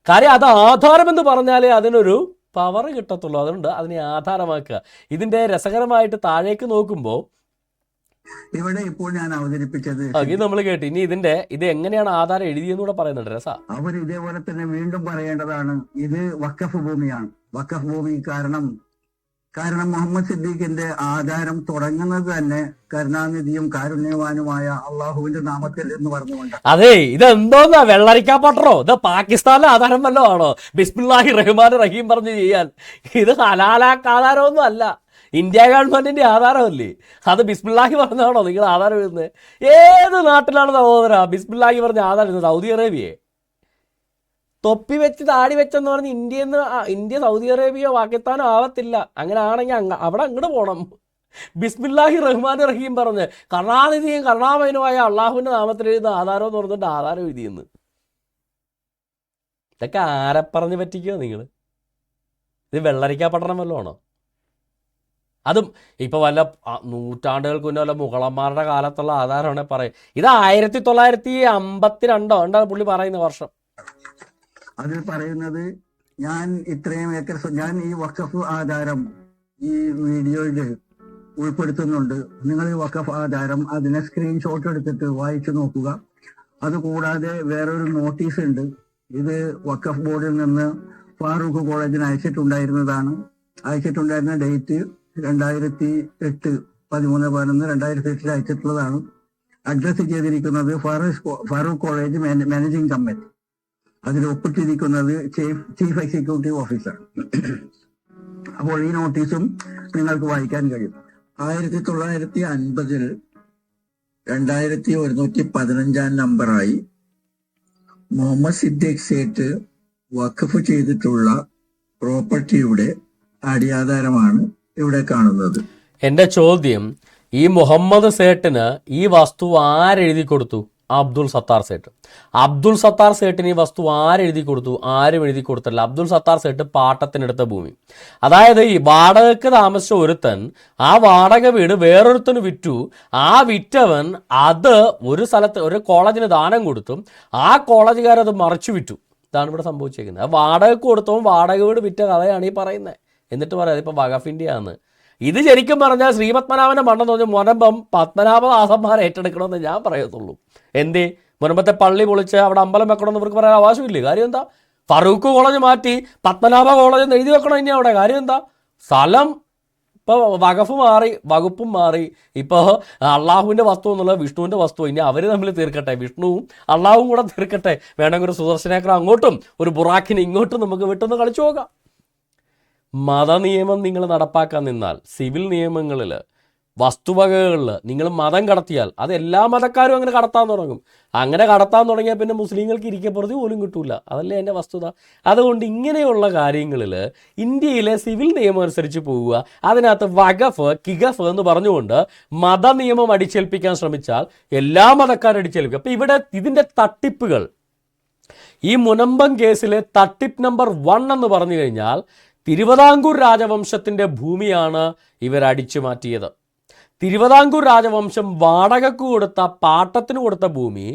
കാര്യം അത് ആധാരമെന്ന് പറഞ്ഞാലേ അതിനൊരു പവർ കിട്ടത്തുള്ളൂ. അതുകൊണ്ട് അതിനെ ആധാരമാക്കുക. ഇതിന്റെ രസകരമായിട്ട് താഴേക്ക് നോക്കുമ്പോൾ ഇവിടെ ഇപ്പോൾ ഞാൻ അവതരിപ്പിച്ചത്? ഇത് നമ്മൾ കേട്ടു. ഇനി ഇതിന്റെ ഇത് എങ്ങനെയാണ് ആധാരം എഴുതിയെന്നൂടെ പറയുന്നുണ്ട്. രസ. അവർ ഇതേപോലെ തന്നെ വീണ്ടും പറയേണ്ടതാണ്. ഇത് വക്കഫ് ഭൂമിയാണ്. വക്കഫ് ഭൂമി കാരണം കാരണം മുഹമ്മദ് സിദ്ദീഖിന്റെ ആധാരം തുടങ്ങുന്നത് തന്നെ കരുണാനിധിയും കാരുണ്യവാനുമായ അള്ളാഹുവിന്റെ നാമത്തിൽ എന്ന് പറഞ്ഞുകൊണ്ട്. അതെ ഇത് എന്തോന്നാ വെള്ളരിക്കാ പട്ടറോ ഇത് പാകിസ്ഥാനിലെ ആധാരം വല്ലോ ആണോ ബിസ്മില്ലാഹി റഹ്മാൻ റഹീം പറഞ്ഞു ചെയ്യാൻ. ഇത് ഹലാലാക്ക് ആധാരമൊന്നും അല്ല. ഇന്ത്യ ഗവൺമെന്റിന്റെ ആധാരമല്ലേ അത് ബിസ്മില്ലാഹി പറഞ്ഞാണോ നിങ്ങൾ ആധാരം എഴുതുന്നത്? ഏത് നാട്ടിലാണ് സഹോദര? ബിസ്മില്ലാഹി പറഞ്ഞ ആധാരം സൗദി അറേബ്യയെ? തൊപ്പി വെച്ച് താടി വെച്ചെന്ന് പറഞ്ഞ് ഇന്ത്യ എന്ന് ഇന്ത്യ സൗദി അറേബ്യയോ പാകിസ്ഥാനോ ആവത്തില്ല. അങ്ങനെ ആണെങ്കിൽ അങ്ങ് അവിടെ അങ്ങോട്ട് പോകണം ബിസ്മില്ലാഹി റഹ്മാൻ റഹീം പറഞ്ഞ് കരുണാനിധിയും കരുണാമയനുമായ അള്ളാഹുവിന്റെ നാമത്തിൽ എഴുതുന്ന ആധാരം എന്ന് പറഞ്ഞിട്ട് ആധാരം എഴുതിയെന്ന്. ഇതൊക്കെ ആരെ പറഞ്ഞ് പറ്റിക്കോ നിങ്ങൾ? ഇത് വെള്ളരിക്കാ പട്ടണം വല്ലതും ആണോ? അതും ഇപ്പൊ വല്ല നൂറ്റാണ്ടുകൾക്ക് മുന്നേ വല്ല മുഗളന്മാരുടെ കാലത്തുള്ള ആധാരമാണെങ്കിൽ പറയും. ഇത് ആയിരത്തി തൊള്ളായിരത്തി അമ്പത്തി രണ്ടോ പുള്ളി പറയുന്ന വർഷം. അതിൽ പറയുന്നത് ഞാൻ ഇത്രയും ഏക്കർ ഞാൻ ഈ വക്കഫ് ആധാരം ഈ വീഡിയോയിൽ ഉൾപ്പെടുത്തുന്നുണ്ട്. നിങ്ങൾ ഈ വക്കഫ് ആധാരം അതിനെ സ്ക്രീൻഷോട്ട് എടുത്തിട്ട് വായിച്ചു നോക്കുക. അതുകൂടാതെ വേറൊരു നോട്ടീസ് ഉണ്ട്. ഇത് വക്കഫ് ബോർഡിൽ നിന്ന് ഫാറൂഖ് കോളേജിന് അയച്ചിട്ടുണ്ടായിരുന്നതാണ്. അയച്ചിട്ടുണ്ടായിരുന്ന ഡേറ്റ് രണ്ടായിരത്തി എട്ട് പതിമൂന്ന് പതിനൊന്ന് രണ്ടായിരത്തി എട്ടിൽ അയച്ചിട്ടുള്ളതാണ്. അഡ്രസ്സ് ചെയ്തിരിക്കുന്നത് Farook Farook college managing committee. അതിൽ ഒപ്പിട്ടിരിക്കുന്നത് ചീഫ് എക്സിക്യൂട്ടീവ് ഓഫീസർ അപ്പോൾ ഈ നോട്ടീസും നിങ്ങൾക്ക് വായിക്കാൻ കഴിയും. ആയിരത്തി തൊള്ളായിരത്തി അൻപതിൽ രണ്ടായിരത്തി ഒരുന്നൂറ്റി പതിനഞ്ചാം നമ്പറായി മുഹമ്മദ് സിദ്ദീഖ് സേറ്റ് വഖഫ് ചെയ്തിട്ടുള്ള പ്രോപ്പർട്ടിയുടെ അടിയാധാരമാണ് ഇവിടെ കാണുന്നത്. എന്റെ ചോദ്യം ഈ മുഹമ്മദ് സേട്ടിന് ഈ വസ്തു ആരെഴുതി കൊടുത്തു? അബ്ദുൾ സത്താർ സേട്ട്. അബ്ദുൾ സത്താർ സേട്ടിന് ഈ വസ്തു ആരെഴുതി കൊടുത്തു? ആരും എഴുതി കൊടുത്തില്ല അബ്ദുൾ സത്താർ സേട്ട് പാട്ടത്തിനെടുത്ത ഭൂമി. അതായത് ഈ വാടകയ്ക്ക് താമസിച്ച ഒരുത്തൻ ആ വാടക വീട് വേറൊരുത്തന് വിറ്റു. ആ വിറ്റവൻ അത് ഒരു സ്ഥലത്ത് ഒരു കോളേജിന് ദാനം കൊടുത്തു. ആ കോളേജുകാരത് മറിച്ചു വിറ്റു. ഇതാണ് ഇവിടെ സംഭവിച്ചേക്കുന്നത്. ആ വാടക കൊടുത്തവൻ വാടക വീട് വിറ്റ കഥയാണ് ഈ പറയുന്നത്. എന്നിട്ട് പറയാം ഇതിപ്പോൾ വഖഫിന്റെ ആണ് ഇത് ശരിക്കും പറഞ്ഞാൽ ശ്രീപത്മനാഭന്റെ മണ്ണെന്ന് പറഞ്ഞാൽ മുനമ്പം പത്മനാഭദാസന്മാരെ ഏറ്റെടുക്കണമെന്ന് ഞാൻ പറയത്തുള്ളൂ എന്തേ? മുനമ്പത്തെ പള്ളി പൊളിച്ച് അവിടെ അമ്പലം വെക്കണമെന്ന് ഇവർക്ക് പറയാൻ അവകാശമില്ലേ? കാര്യം എന്താ? ഫറൂഖ് കോളേജ് മാറ്റി പത്മനാഭ കോളേജ് എന്ന് എഴുതി വെക്കണം ഇനി അവിടെ. കാര്യം എന്താ? സ്ഥലം ഇപ്പോൾ വകഫ് മാറി വകുപ്പും മാറി. ഇപ്പോൾ അള്ളാഹുവിന്റെ വസ്തു എന്നുള്ളത് വിഷ്ണുവിന്റെ വസ്തു ഇനി അവർ തമ്മിൽ തീർക്കട്ടെ. വിഷ്ണുവും അള്ളാഹും കൂടെ തീർക്കട്ടെ. വേണമെങ്കിൽ ഒരു സുദർശനേക്കർ അങ്ങോട്ടും ഒരു ബുറാഖിന് ഇങ്ങോട്ടും നമുക്ക് വിട്ടൊന്ന് കളിച്ചു നോക്കാം മതനിയമം നിങ്ങൾ നടപ്പാക്കാൻ നിന്നാൽ സിവിൽ നിയമങ്ങളിൽ വസ്തുവകകളിൽ നിങ്ങൾ മതം കടത്തിയാൽ അത് എല്ലാ മതക്കാരും അങ്ങനെ കടത്താൻ തുടങ്ങും. അങ്ങനെ കടത്താൻ തുടങ്ങിയാൽ പിന്നെ മുസ്ലിങ്ങൾക്ക് ഇരിക്കപ്പുറത്ത് പോലും കിട്ടൂല. അതല്ലേ എന്റെ വസ്തുത? അതുകൊണ്ട് ഇങ്ങനെയുള്ള കാര്യങ്ങളിൽ ഇന്ത്യയിലെ സിവിൽ നിയമം അനുസരിച്ച് പോവുക അതിനകത്ത് വഖഫ് കിഗഫ് എന്ന് പറഞ്ഞുകൊണ്ട് മതനിയമം അടിച്ചേൽപ്പിക്കാൻ ശ്രമിച്ചാൽ എല്ലാ മതക്കാരും അടിച്ചേൽപ്പിക്കും. അപ്പം ഇവിടെ ഇതിന്റെ തട്ടിപ്പുകൾ. ഈ മുനമ്പം കേസിലെ തട്ടിപ്പ് നമ്പർ വൺ എന്ന് പറഞ്ഞു കഴിഞ്ഞാൽ തിരുവിതാംകൂർ രാജവംശത്തിന്റെ ഭൂമിയാണ് ഇവർ അടിച്ചു മാറ്റിയത്. തിരുവിതാംകൂർ രാജവംശം വാടകക്ക് കൊടുത്ത പാട്ടത്തിന് കൊടുത്ത ഭൂമി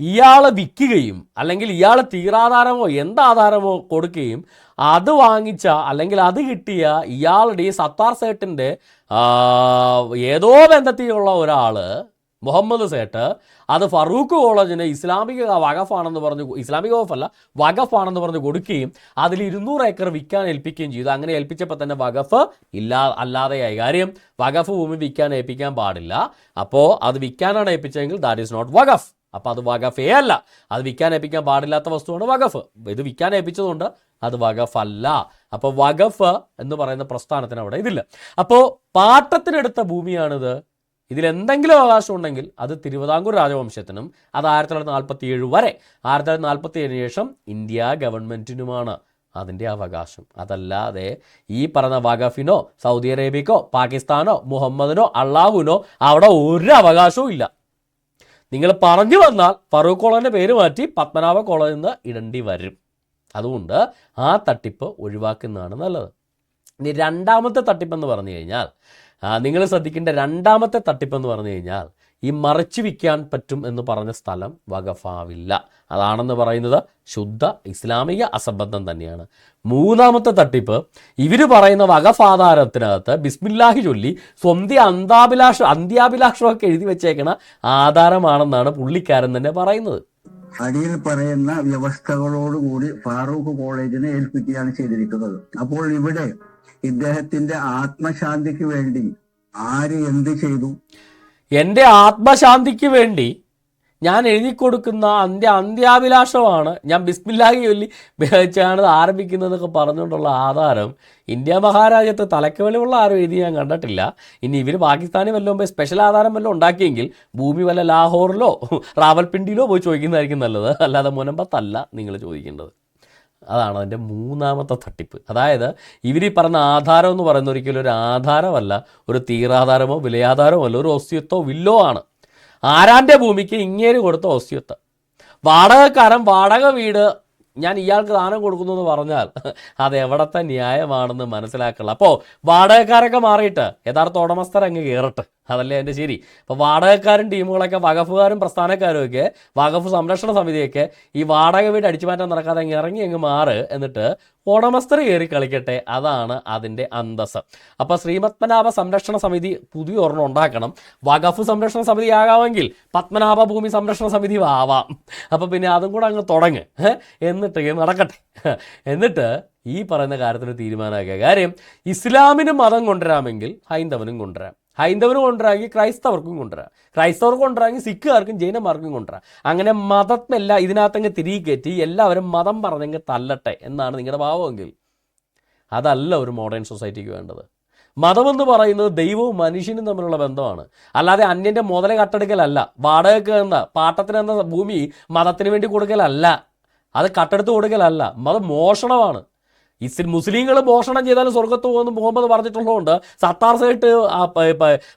ഇയാളെ വിൽക്കുകയും അല്ലെങ്കിൽ ഇയാളെ തീരാധാരമോ എന്താധാരമോ കൊടുക്കുകയും അത് വാങ്ങിച്ച അല്ലെങ്കിൽ അത് കിട്ടിയ ഇയാളുടെ ഈ സത്താർ സേട്ടിന്റെ ഏതോ ബന്ധത്തിലുള്ള ഒരാൾ മുഹമ്മദ് സേട്ട് അത് ഫറൂഖ് കോളേജിന് ഇസ്ലാമിക വകഫാണെന്ന് പറഞ്ഞ് ഇസ്ലാമിക വകഫല്ല വകഫാണെന്ന് പറഞ്ഞ് കൊടുക്കുകയും അതിൽ ഇരുന്നൂറ് ഏക്കർ വിൽക്കാൻ ഏൽപ്പിക്കുകയും ചെയ്തു. അങ്ങനെ ഏൽപ്പിച്ചപ്പോൾ തന്നെ വകഫ് ഇല്ലാ അല്ലാതെയായി. കാര്യം വകഫ് ഭൂമി വിൽക്കാൻ ഏൽപ്പിക്കാൻ പാടില്ല. അപ്പോൾ അത് വിൽക്കാനാണ് ഏൽപ്പിച്ചതെങ്കിൽ ദാറ്റ് ഈസ് നോട്ട് വകഫ് അപ്പോൾ അത് വകഫേ അല്ല. അത് വിൽക്കാൻ ഏൽപ്പിക്കാൻ പാടില്ലാത്ത വസ്തുവാണ് വകഫ് ഇത് വിൽക്കാൻ ഏൽപ്പിച്ചതുകൊണ്ട് അത് വകഫല്ല അപ്പോൾ വകഫ് എന്ന് പറയുന്ന പ്രസ്ഥാനത്തിന് അവിടെ ഇതില്ല. അപ്പോൾ പാട്ടത്തിനെടുത്ത ഭൂമിയാണിത്. ഇതിലെന്തെങ്കിലും അവകാശം ഉണ്ടെങ്കിൽ അത് തിരുവിതാംകൂർ രാജവംശത്തിനും അത് ആയിരത്തി തൊള്ളായിരത്തി നാൽപ്പത്തി ഏഴ് വരെ. ആയിരത്തി തൊള്ളായിരത്തി നാൽപ്പത്തി ഏഴിന് ശേഷം ഇന്ത്യ ഗവൺമെന്റിനുമാണ് അതിന്റെ അവകാശം. അതല്ലാതെ ഈ പറഞ്ഞ വഖഫിനോ സൗദി അറേബ്യക്കോ പാകിസ്ഥാനോ മുഹമ്മദിനോ അള്ളാഹുവിനോ അവിടെ ഒരു അവകാശവും ഇല്ല. നിങ്ങൾ പറഞ്ഞു വന്നാൽ ഫറൂഖ് കോളേജിന്റെ പേര് മാറ്റി പത്മനാഭ കോളേജിൽ നിന്ന് ഇടേണ്ടി വരും. അതുകൊണ്ട് ആ തട്ടിപ്പ് ഒഴിവാക്കുന്നതാണ് നല്ലത്. ഇനി രണ്ടാമത്തെ തട്ടിപ്പെന്ന് പറഞ്ഞു കഴിഞ്ഞാൽ നിങ്ങൾ ശ്രദ്ധിക്കേണ്ട രണ്ടാമത്തെ തട്ടിപ്പെന്ന് പറഞ്ഞു കഴിഞ്ഞാൽ ഈ മറച്ചു വിൽക്കാൻ പറ്റും എന്ന് പറഞ്ഞ സ്ഥലം വകഫാവില്ല അതാണെന്ന് പറയുന്നത് ശുദ്ധ ഇസ്ലാമിക അസംബന്ധം തന്നെയാണ്. മൂന്നാമത്തെ തട്ടിപ്പ് ഇവർ പറയുന്ന വകഫാധാരത്തിനകത്ത് ബിസ്മില്ലാഹി ചൊല്ലി സ്വന്തം അന്താഭിലാഷ അന്ത്യാഭിലാഷമൊക്കെ എഴുതി വെച്ചേക്കണ ആധാരമാണെന്നാണ് പുള്ളിക്കാരൻ തന്നെ പറയുന്നത്. അടിയിൽ പറയുന്ന വ്യവസ്ഥകളോടുകൂടി ഫാറൂഖ് കോളേജിനെ ഏൽപ്പിക്കുകയാണ് ചെയ്തിരിക്കുന്നത്. അപ്പോൾ ഇവിടെ ഇദ്ദേഹത്തിന്റെ ആത്മശാന്തിക്ക് വേണ്ടി ആര് എന്ത് ചെയ്തു? എന്റെ ആത്മശാന്തിക്ക് വേണ്ടി ഞാൻ എഴുതി കൊടുക്കുന്ന അന്ത്യ അന്ത്യാഭിലാഷമാണ്. ഞാൻ ബിസ്മില്ലാഹി ചൊല്ലി വെച്ചാണ് ആരംഭിക്കുന്നതെന്നൊക്കെ പറഞ്ഞുകൊണ്ടുള്ള ആധാരം ഇന്ത്യ മഹാരാജ്യത്ത് തലയ്ക്ക് ആരും എഴുതി ഞാൻ കണ്ടിട്ടില്ല. ഇനി ഇവർ പാകിസ്ഥാനി വല്ലതും പോയി സ്പെഷ്യൽ ആധാരം വല്ലതും ഉണ്ടാക്കിയെങ്കിൽ ഭൂമി വല്ല ലാഹോറിലോ റാവൽപിണ്ടിയിലോ പോയി ചോദിക്കുന്നതായിരിക്കും നല്ലത്. അല്ലാതെ മുനമ്പത്തല്ല നിങ്ങൾ ചോദിക്കേണ്ടത്. അതാണ് അതിന്റെ മൂന്നാമത്തെ തട്ടിപ്പ്. അതായത് ഇവർ ഈ പറഞ്ഞ ആധാരം എന്ന് പറയുന്ന ഒരിക്കലും ഒരു ആധാരമല്ല ഒരു തീരാധാരമോ വിലയാധാരമോ അല്ല ഒരു ഓസ്യത്വോ വില്ലോ ആണ്. ആരാന്റെ ഭൂമിക്ക് ഇങ്ങേര് കൊടുത്ത ഓസ്യത്വം വാടകക്കാരൻ വാടക വീട് ഞാൻ ഇയാൾക്ക് ദാനം കൊടുക്കുന്നു എന്ന് പറഞ്ഞാൽ അത് എവിടത്തെ ന്യായമാണെന്ന് മനസ്സിലാക്കണം അപ്പോൾ വാടകക്കാരൊക്കെ മാറിയിട്ട് യഥാർത്ഥ ഉടമസ്ഥർ അങ്ങ് കയറട്ടെ. അതല്ലേ എന്റെ ശരി? അപ്പോൾ വാടകക്കാരും ടീമുകളൊക്കെ വകഫുകാരും പ്രസ്ഥാനക്കാരും ഒക്കെ വകഫ് സംരക്ഷണ സമിതിയൊക്കെ ഈ വാടക വീട് അടിച്ചു മാറ്റാൻ നടക്കാതെ അങ്ങ് ഇറങ്ങി അങ്ങ് മാറ് എന്നിട്ട് ഉടമസ്ഥർ കയറി കളിക്കട്ടെ. അതാണ് അതിന്റെ അന്തസ് അപ്പോൾ ശ്രീപത്മനാഭ സംരക്ഷണ സമിതി പുതിയ ഒരെണ്ണം ഉണ്ടാക്കണം. വകഫ് സംരക്ഷണ സമിതി ആകാമെങ്കിൽ പത്മനാഭ ഭൂമി സംരക്ഷണ സമിതി ആവാം. അപ്പോൾ പിന്നെ അതും കൂടെ അങ്ങ് തുടങ്ങ്. എന്നിട്ട് നടക്കട്ടെ. എന്നിട്ട് ഈ പറയുന്ന കാര്യത്തിന് തീരുമാനമാക്കുക. കാര്യം ഇസ്ലാമിന് മതം കൊണ്ടുവരാമെങ്കിൽ ഹൈന്ദവനും കൊണ്ടുവരാം. ഹൈന്ദവന് കൊണ്ടുവരാമെങ്കിൽ ക്രൈസ്തവർക്കും കൊണ്ടുവരാം. ക്രൈസ്തവർക്ക് കൊണ്ടുവരാമെങ്കിൽ സിഖുകാർക്കും ജൈനന്മാർക്കും കൊണ്ടുവരാം. അങ്ങനെ മതത്തെല്ലാം ഇതിനകത്തങ്ങ് തിരികെ കയറ്റി എല്ലാവരും മതം പറഞ്ഞെങ്കിൽ തല്ലട്ടെ എന്നാണ് നിങ്ങളുടെ ഭാവമെങ്കിൽ അതല്ല ഒരു മോഡേൺ സൊസൈറ്റിക്ക് വേണ്ടത്. മതമെന്ന് പറയുന്നത് ദൈവവും മനുഷ്യനും തമ്മിലുള്ള ബന്ധമാണ്. അല്ലാതെ അന്യന്റെ മുതല കട്ടെടുക്കലല്ല. വാടകയ്ക്ക് എന്ന പാട്ടത്തിന് എന്ന ഭൂമി മതത്തിന് വേണ്ടി കൊടുക്കലല്ല. അത് കട്ടെടുത്ത് കൊടുക്കലല്ല. മതം മോഷണമാണ്. ഇസ് മുസ്ലിങ്ങൾ മോഷണം ചെയ്താലും സ്വർഗത്ത് പോകുമെന്ന് മുഹമ്മദ് പറഞ്ഞിട്ടുള്ളതുകൊണ്ട് സത്താർ സൈറ്റ്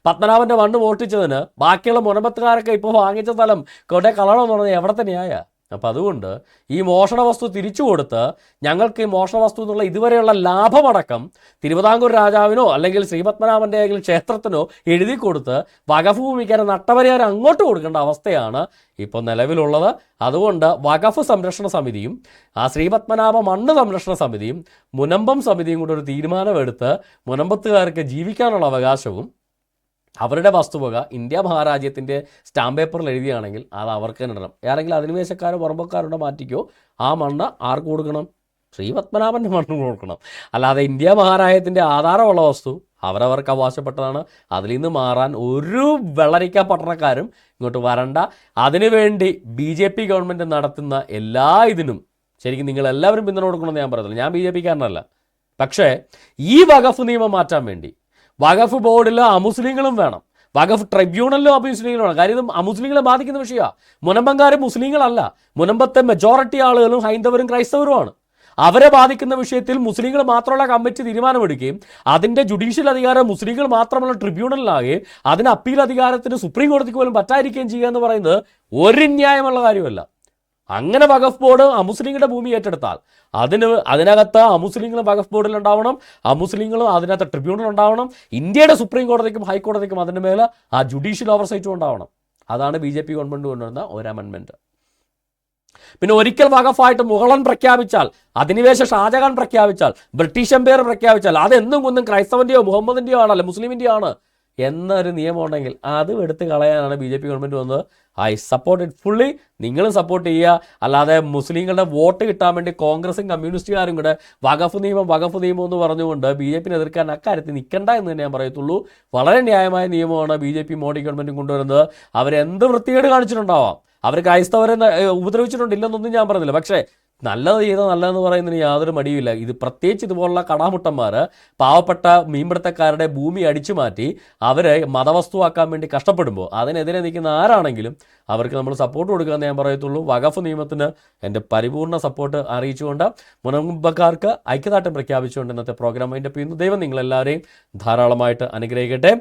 പത്മനാഭന്റെ മണ്ണ് മോഷ്ടിച്ചതിന് ബാക്കിയുള്ള മുനമ്പത്തുകാരൊക്കെ ഇപ്പോൾ വാങ്ങിച്ച സ്ഥലം കൊടേ കളണമെന്ന് പറഞ്ഞാൽ എവിടെ തന്നെയായ? അപ്പം അതുകൊണ്ട് ഈ മോഷണ വസ്തു തിരിച്ചു കൊടുത്ത് ഞങ്ങൾക്ക് ഈ മോഷണ വസ്തു എന്നുള്ള ഇതുവരെയുള്ള ലാഭമടക്കം തിരുവിതാംകൂർ രാജാവിനോ അല്ലെങ്കിൽ ശ്രീപത്മനാഭന്റെ ഏതെങ്കിലും ക്ഷേത്രത്തിനോ എഴുതി കൊടുത്ത് വകഭൂമിക്കാരെ നട്ടപരിഹാരം അങ്ങോട്ട് കൊടുക്കേണ്ട അവസ്ഥയാണ് ഇപ്പോൾ നിലവിലുള്ളത്. അതുകൊണ്ട് വകഫ് സംരക്ഷണ സമിതിയും ആ ശ്രീപത്മനാഭ മണ്ണ് സംരക്ഷണ സമിതിയും മുനമ്പം സമിതിയും കൂടെ ഒരു തീരുമാനമെടുത്ത് മുനമ്പത്തുകാർക്ക് ജീവിക്കാനുള്ള അവകാശവും അവരുടെ വസ്തുവക ഇന്ത്യ മഹാരാജ്യത്തിന്റെ സ്റ്റാമ്പ് പേപ്പറിൽ എഴുതിയാണെങ്കിൽ അത് അവർക്ക് തന്നെ ഇടണം. ആരെങ്കിലും അധിനിവേശക്കാരോ പുറമ്പക്കാരുണ്ടോ മാറ്റിക്കോ ആ മണ്ണ് ആർക്ക് കൊടുക്കണം? ശ്രീപത്മനാഭന്റെ മണ്ണ് കൊടുക്കണം. അല്ലാതെ ഇന്ത്യ മഹാരാജ്യത്തിന്റെ ആധാരമുള്ള വസ്തു അവരവർക്ക് അവകാശപ്പെട്ടതാണ്. അതിൽ നിന്ന് മാറാൻ ഒരു വെള്ളരിക്ക പട്ടണക്കാരും ഇങ്ങോട്ട് വരണ്ട. അതിനുവേണ്ടി ബി ജെ പി ഗവൺമെന്റ് നടത്തുന്ന എല്ലാ ഇതിനും ശരിക്കും നിങ്ങൾ എല്ലാവരും പിന്തുണ കൊടുക്കണമെന്ന് ഞാൻ പറയത്തില്ല. ഞാൻ ബി ജെ പിക്കാരനല്ല പക്ഷേ ഈ വകഫ് നിയമം മാറ്റാൻ വേണ്ടി വഖഫ് ബോർഡിൽ അമുസ്ലിങ്ങളും വേണം. വഖഫ് ട്രിബ്യൂണലിലും അമുസ്ലിങ്ങളും വേണം. കാര്യം ഇത് അമുസ്ലിങ്ങളെ ബാധിക്കുന്ന വിഷയമാണ് മുനമ്പങ്കാർ മുസ്ലിങ്ങളല്ല. മുനമ്പത്തെ മെജോറിറ്റി ആളുകളും ഹൈന്ദവരും ക്രൈസ്തവരുമാണ്. അവരെ ബാധിക്കുന്ന വിഷയത്തിൽ മുസ്ലിങ്ങൾ മാത്രമുള്ള കമ്മിറ്റി തീരുമാനമെടുക്കുകയും അതിന്റെ ജുഡീഷ്യൽ അധികാരം മുസ്ലിങ്ങൾ മാത്രമുള്ള ട്രിബ്യൂണലിലാകുകയും അതിന് അപ്പീൽ അധികാരത്തിന് സുപ്രീം കോടതിക്ക് പോലും പറ്റാതിരിക്കുകയും ചെയ്യുക എന്ന് പറയുന്നത് ഒരു ന്യായമുള്ള കാര്യമല്ല. അങ്ങനെ വഖഫ് ബോർഡ് അമുസ്ലിങ്ങളുടെ ഭൂമി ഏറ്റെടുത്താൽ അതിന് അതിനകത്ത് അമുസ്ലിങ്ങളും വഖഫ് ബോർഡിൽ ഉണ്ടാവണം അമുസ്ലിങ്ങളും അതിനകത്ത് ട്രിബ്യൂണൽ ഉണ്ടാവണം ഇന്ത്യയുടെ സുപ്രീം കോടതിക്കും ഹൈക്കോടതിക്കും അതിന്റെ മേൽ ആ ജുഡീഷ്യൽ ഓവർസൈറ്റും ഉണ്ടാവണം. അതാണ് ബി ജെ പി ഗവൺമെന്റ് കൊണ്ടുവരുന്ന ഒരു അമെൻമെന്റ് പിന്നെ ഒരിക്കൽ വകഫായിട്ട് മുഗളൻ പ്രഖ്യാപിച്ചാൽ അധിനിവേശ ഷാജഹാൻ പ്രഖ്യാപിച്ചാൽ ബ്രിട്ടീഷ് എംപയർ പ്രഖ്യാപിച്ചാൽ അതെന്നും ക്രൈസ്തവന്റെയോ ക്രൈസ്തവന്റെയോ മുഹമ്മദിന്റെയോ ആണല്ലോ മുസ്ലിമിന്റെയോ ആണ്. എന്നൊരു നിയമം ഉണ്ടെങ്കിൽ അതും എടുത്ത് കളയാനാണ് ബി ജെ പി ഗവൺമെന്റ് വന്നത്. I support it fully. നിങ്ങളും സപ്പോർട്ട് ചെയ്യുക. അല്ലാതെ മുസ്ലിങ്ങളുടെ വോട്ട് കിട്ടാൻ വേണ്ടി കോൺഗ്രസും കമ്മ്യൂണിസ്റ്റുകാരും കൂടെ വകഫ് നിയമം വകഫ് നിയമം എന്ന് പറഞ്ഞുകൊണ്ട് ബി ജെ പിനെ എതിർക്കാൻ അക്കാര്യത്തിൽ നിൽക്കണ്ട എന്ന് തന്നെ ഞാൻ പറയത്തുള്ളൂ. വളരെ ന്യായമായ നിയമമാണ് ബി ജെ പി മോഡി ഗവൺമെന്റും കൊണ്ടുവരുന്നത്. അവരെന്ത് വൃത്തികേട് കാണിച്ചിട്ടുണ്ടാവാം? അവർ ക്രൈസ്തവരെ ഉപദ്രവിച്ചിട്ടുണ്ടില്ലെന്നൊന്നും ഞാൻ പറഞ്ഞില്ല. പക്ഷേ നല്ലത് ചെയ്ത നല്ലതെന്ന് പറയുന്നതിന് യാതൊരു മടിയുമില്ല. ഇത് പ്രത്യേകിച്ച് ഇതുപോലുള്ള കടാമുട്ടന്മാർ പാവപ്പെട്ട മീൻപിടുത്തക്കാരുടെ ഭൂമി അടിച്ചു മാറ്റി അവരെ മതവസ്തുവാക്കാൻ വേണ്ടി കഷ്ടപ്പെടുമ്പോൾ അതിനെതിരെ നിൽക്കുന്ന ആരാണെങ്കിലും അവർക്ക് നമ്മൾ സപ്പോർട്ട് കൊടുക്കാമെന്ന് ഞാൻ പറയത്തുള്ളൂ. വഖഫ് നിയമത്തിന് എന്റെ പരിപൂർണ സപ്പോർട്ട് അറിയിച്ചുകൊണ്ട് മുനമ്പക്കാർക്ക് ഐക്യദാർഢ്യം പ്രഖ്യാപിച്ചുകൊണ്ട് ഇന്നത്തെ പ്രോഗ്രാം അതിന്റെ പിന്നു ദൈവം നിങ്ങളെല്ലാവരെയും ധാരാളമായിട്ട് അനുഗ്രഹിക്കട്ടെ.